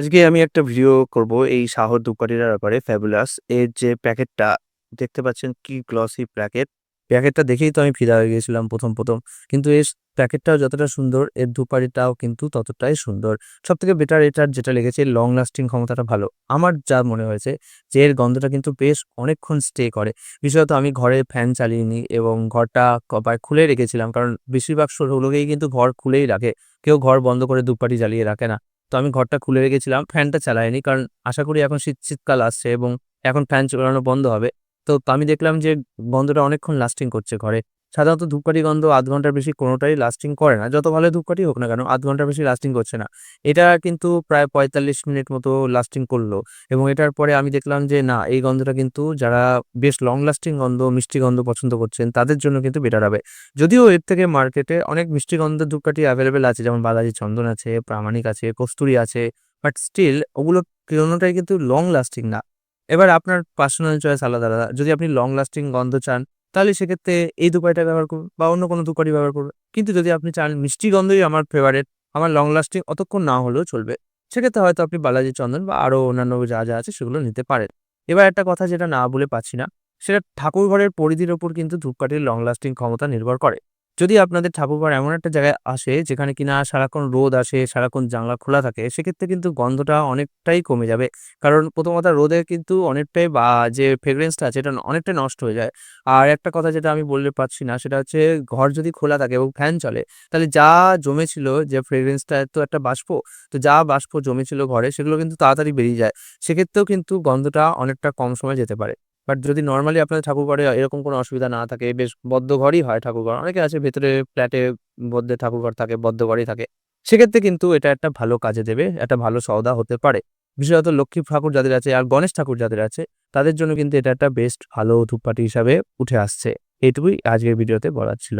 আজকে আমি একটা ভিডিও করব এই শাহর ধূপকাঠিটার ব্যাপারে ফ্যাবুলাস এর যে প্যাকেটটা, দেখতে পাচ্ছেন কি গ্লসি প্যাকেট। প্যাকেটটা দেখেই তো আমি ফিদা হয়ে গেছিলাম প্রথম প্রথম। কিন্তু এর প্যাকেটটাও যতটা সুন্দর, এর ধূপকাঠিটাও কিন্তু ততটাই সুন্দর। সব থেকে বেটার এটার যেটা লেগেছে লং লাস্টিং ক্ষমতাটা ভালো। আমার যা মনে হয়েছে যে এর গন্ধটা কিন্তু বেশ অনেকক্ষণ স্টে করে। বিশেষত আমি ঘরে ফ্যান চালিয়ে এবং ঘরটা কপায় খুলে রেখেছিলাম। কারণ বেশিরভাগ লোকেই কিন্তু ঘর খুলেই রাখে। কেউ ঘর বন্ধ করে ধূপকাঠি জ্বালিয়ে রাখে না। তো আমি ঘরটা খুলে রেখেছিলাম। ফ্যানটা চালাইনি কারণ আশা করি এখন শীত, শীতকাল আসছে এবং এখন ফ্যান চালানো বন্ধ হবে। তো আমি দেখলাম যে বন্ধটা অনেকক্ষণ লাস্টিং করছে ঘরে। সাধারণত ধূপকাঠি গন্ধ আধ ঘণ্টার বেশি কোনোটাই লাস্টিং করে না। যত ভালো ধূপকাঠি হোক না কেন, আধ ঘণ্টার বেশি লাস্টিং করছে না। এটা কিন্তু প্রায় পঁয়তাল্লিশ মিনিট মতো লাস্টিং করল। এবং এটার পরে আমি দেখলাম যে, না, এই গন্ধটা কিন্তু যারা বেশ লং লাস্টিং গন্ধ, মিষ্টি গন্ধ পছন্দ করছেন, তাদের জন্য কিন্তু বেটার হবে। যদিও এর থেকে মার্কেটে অনেক মিষ্টি গন্ধের ধূপকাঠি অ্যাভেলেবেল আছে, যেমন বালাজি চন্দন আছে, প্রামাণিক আছে, কস্তুরি আছে বাট স্টিল ওগুলো কোনোটাই কিন্তু লং লাস্টিং না। এবার আপনার পার্সোনাল চয়েস আলাদা আলাদা। যদি আপনি লং লাস্টিং গন্ধ চান তাহলে সেক্ষেত্রে এই ধূপকাঠিটা ব্যবহার করুন বা অন্য কোনো ধূপকাঠি ব্যবহার করুন। কিন্তু যদি আপনি চান মিষ্টি গন্ধই আমার ফেভারেট আমার লং লাস্টিং অতক্ষণ না হলেও চলবে, সেক্ষেত্রে হয়তো আপনি বালাজি চন্দন বা আরও অন্যান্য যা যা আছে সেগুলো নিতে পারেন। এবার একটা কথা যেটা না বলে পাচ্ছি না, সেটা ঠাকুর ঘরের পরিধির ওপর কিন্তু ধূপকাঠির লং লাস্টিং ক্ষমতা নির্ভর করে। যদি আপনাদের ঠাকুরঘর এমন একটা জায়গায় আসে যেখানে কিনা সারাক্ষণ রোদ আসে, সারাক্ষণ জানলা খোলা থাকে, সেক্ষেত্রে কিন্তু গন্ধটা অনেকটাই কমে যাবে। কারণ প্রথম কথা রোদে কিন্তু অনেকটাই বা যে ফ্রেগরেন্সটা আছে এটা অনেকটাই নষ্ট হয়ে যায়। আর একটা কথা যেটা আমি বলতে পারছি না সেটা হচ্ছে ঘর যদি খোলা থাকে এবং ফ্যান চলে, তাহলে যা জমেছিল যে ফ্রেগরেন্সটা তো একটা বাষ্প, তো যা বাষ্প জমেছিল ঘরে সেগুলো কিন্তু তাড়াতাড়ি বেরিয়ে যায়। সেক্ষেত্রেও কিন্তু গন্ধটা অনেকটা কম সময় যেতে পারে। বাট যদি নর্মালি আপনাদের ঠাকুরঘরে এরকম কোনো অসুবিধা না থাকে, বেশ বদ্ধ ঘরই হয় ঠাকুরঘর। অনেকে আছে ভেতরে ফ্ল্যাটে বদ্ধে ঠাকুরঘর থাকে, বদ্ধ ঘরই থাকে। সেক্ষেত্রে কিন্তু এটা একটা ভালো কাজে দেবে, একটা ভালো সওদা হতে পারে। বিশেষত লক্ষ্মী ঠাকুর যাদের আছে আর গণেশ ঠাকুর যাদের আছে, তাদের জন্য কিন্তু এটা একটা বেস্ট ভালো ধূপকাঠি হিসাবে উঠে আসছে। এটুকুই আজকের ভিডিওতে বলার ছিল।